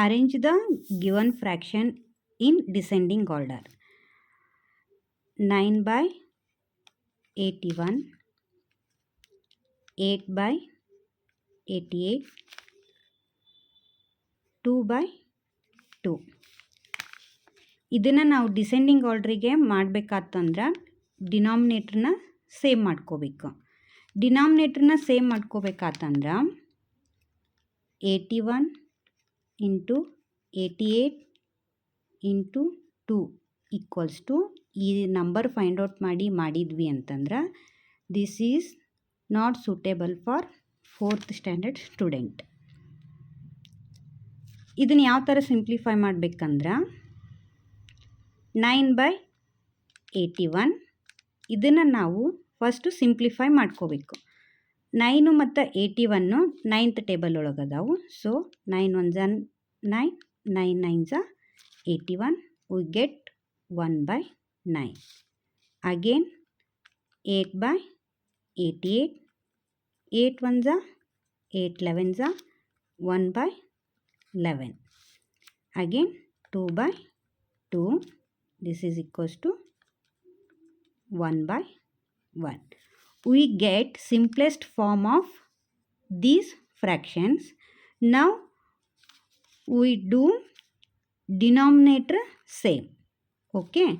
arrange the given fraction in descending order. 9 one 81 8 eighty 88 2 by 2 ಇದನ್ನು ನಾವು descending ಆರ್ಡ್ರಿಗೆ ಮಾಡಬೇಕಾತಂದ್ರೆ ಡಿನಾಮಿನೇಟ್ರನ್ನ ಸೇವ್ ಮಾಡ್ಕೋಬೇಕು. ಡಿನಾಮಿನೇಟ್ರನ್ನ save ಮಾಡ್ಕೋಬೇಕಾತಂದ್ರೆ eighty one into eighty eight into two equals to ಈ ನಂಬರ್ ಫೈಂಡ್ ಔಟ್ ಮಾಡಿ ಮಾಡಿದ್ವಿ ಅಂತಂದ್ರೆ this is not suitable for fourth standard student ಇದನ್ನು ಯಾವ ಥರ ಸಿಂಪ್ಲಿಫೈ ಮಾಡಬೇಕಂದ್ರೆ ನೈನ್ ಬೈ ಏಯ್ಟಿ ಒನ್ ಇದನ್ನು ನಾವು ಫಸ್ಟು ಸಿಂಪ್ಲಿಫೈ ಮಾಡ್ಕೋಬೇಕು. ನೈನು ಮತ್ತು eighty one ninth table ಒಳಗದಾವು so nine one Jan nine nine nine ಜ eighty one we get one by nine again eight by eighty eight eight one ಜ eight eleven ಜ one by eleven again two by two this is equals to 1 by 1 we get simplest form of these fractions now we do denominator same okay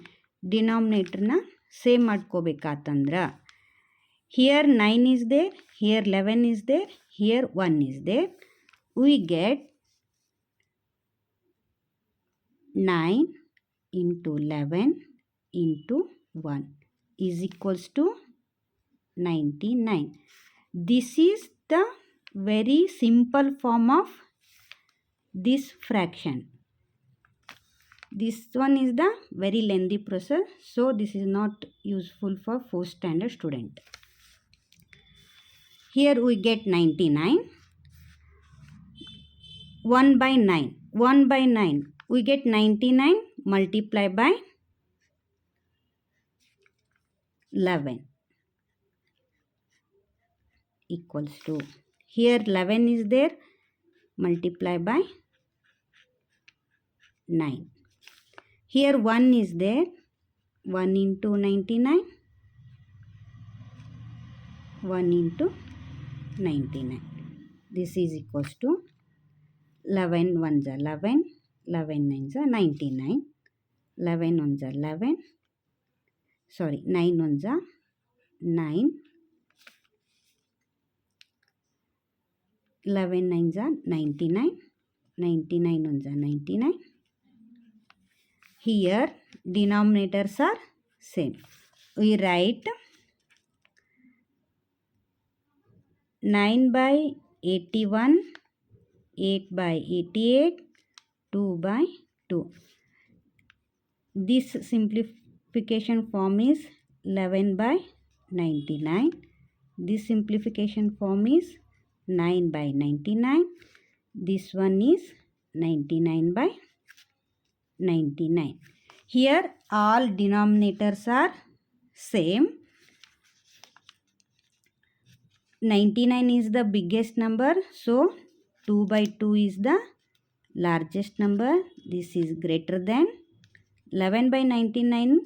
denominator na same ಮಾಡ್ಕೋಬೇಕಾತಂದ್ರೆ here 9 is there here 11 is there here 1 is there we get 9 into 11 into 1 is equals to 99. This is the very simple form of this fraction. This one is the very lengthy process. So, this is not useful for 4th standard student. Here we get 99. 1 by 9. 1 by 9. We get 99 multiply by 11 equals to. Here 11 is there multiply by 9 here 1 is there 1 into 99 1 into 99 this is equals to 11 1 11 11 9 99 11 ones are 11 sorry 9 ones are 9 11 nines are 99 99 ones are 99 here denominators are same. We write 9 by 81 8 by 88 2 by 2 this simplification form is 11 by 99 this simplification form is 9 by 99 this one is 99 by 99 here all denominators are same. 99 is the biggest number so 2 by 2 is the largest number. This is greater than 11 by 99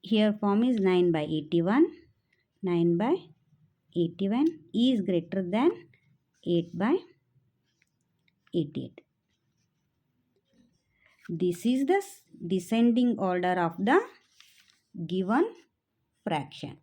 here form is 9 by 81 9 by 81 is greater than 8 by 88 this is the descending order of the given fraction